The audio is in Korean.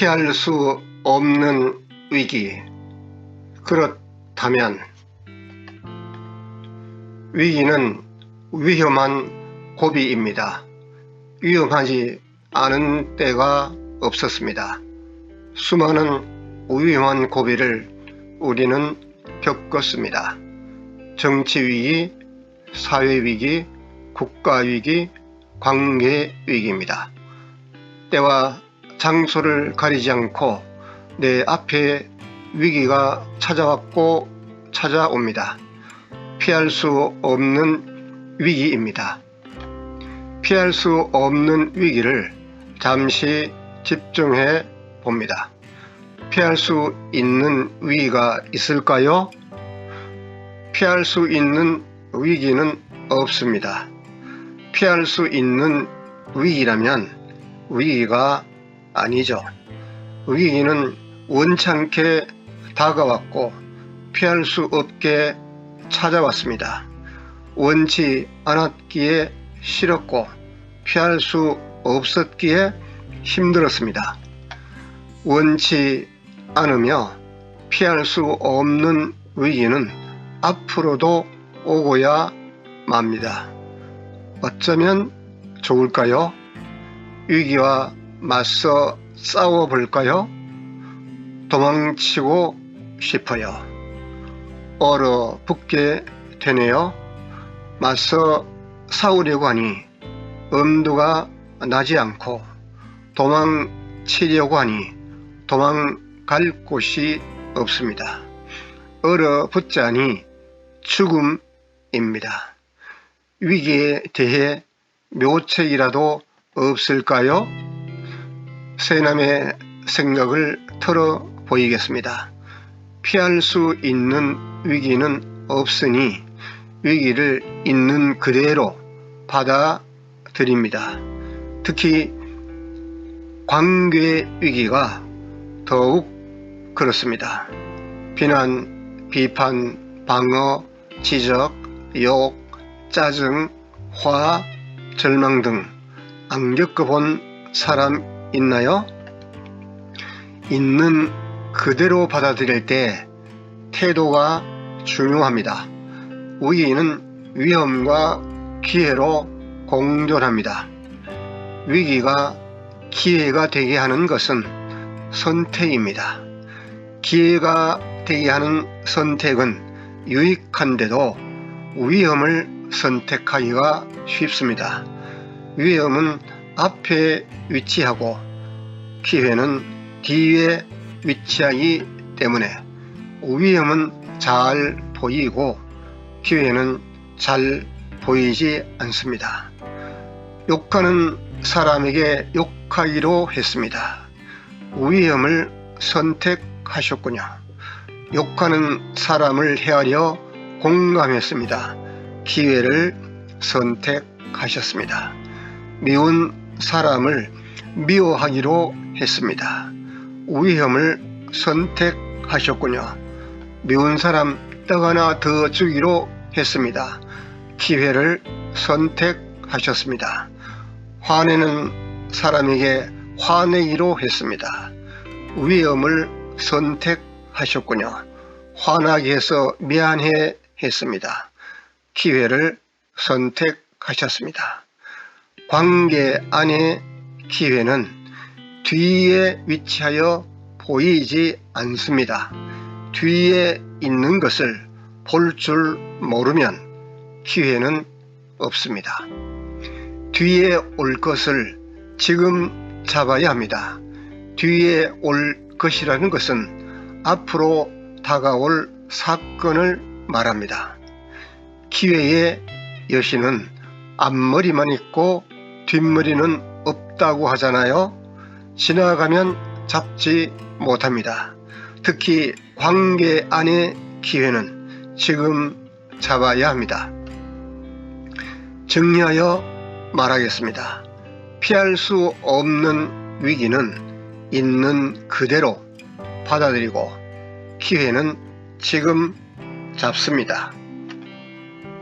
피할 수 없는 위기. 그렇다면 위기는 위험한 고비입니다. 위험하지 않은 때가 없었습니다. 수많은 위험한 고비를 우리는 겪었습니다. 정치 위기, 사회 위기, 국가 위기, 관계 위기입니다. 때와 장소를 가리지 않고 내 앞에 위기가 찾아왔고 찾아옵니다. 피할 수 없는 위기입니다. 피할 수 없는 위기를 잠시 집중해 봅니다. 피할 수 있는 위기가 있을까요? 피할 수 있는 위기는 없습니다. 피할 수 있는 위기라면 위기가 아니죠. 위기는 원창게 다가왔고 피할 수 없게 찾아왔습니다. 원치 않았기에 싫었고 피할 수 없었기에 힘들었습니다. 원치 않으며 피할 수 없는 위기는 앞으로도 오고야 맙니다. 어쩌면 좋을까요? 위기와 맞서 싸워 볼까요? 도망치고 싶어요. 얼어붙게 되네요. 맞서 싸우려고 하니 엄두가 나지 않고 도망치려고 하니 도망갈 곳이 없습니다. 얼어붙자니 죽음입니다. 위기에 대해 묘책이라도 없을까요? 세남의 생각을 털어 보이겠습니다. 피할 수 있는 위기는 없으니 위기를 있는 그대로 받아들입니다. 특히 관계 위기가 더욱 그렇습니다. 비난, 비판, 방어, 지적, 욕, 짜증, 화, 절망 등 안 겪어본 사람 있나요? 있는 그대로 받아들일 때 태도가 중요합니다. 위기는 위험과 기회로 공존합니다. 위기가 기회가 되게 하는 것은 선택입니다. 기회가 되게 하는 선택은 유익한데도 위험을 선택하기가 쉽습니다. 위험은 앞에 위치하고 기회는 뒤에 위치하기 때문에 위험은 잘 보이고 기회는 잘 보이지 않습니다. 욕하는 사람에게 욕하기로 했습니다. 위험을 선택하셨군요. 욕하는 사람을 헤아려 공감했습니다. 기회를 선택하셨습니다. 미운 사람을 미워하기로 했습니다. 위험을 선택하셨군요. 미운 사람 떡 하나 더 주기로 했습니다. 기회를 선택하셨습니다. 화내는 사람에게 화내기로 했습니다. 위험을 선택하셨군요. 화나게 해서 미안해 했습니다. 기회를 선택하셨습니다. 관계 안의 기회는 뒤에 위치하여 보이지 않습니다. 뒤에 있는 것을 볼 줄 모르면 기회는 없습니다. 뒤에 올 것을 지금 잡아야 합니다. 뒤에 올 것이라는 것은 앞으로 다가올 사건을 말합니다. 기회의 여신은 앞머리만 있고 뒷머리는 없다고 하잖아요. 지나가면 잡지 못합니다. 특히 관계 안의 기회는 지금 잡아야 합니다. 정리하여 말하겠습니다. 피할 수 없는 위기는 있는 그대로 받아들이고 기회는 지금 잡습니다.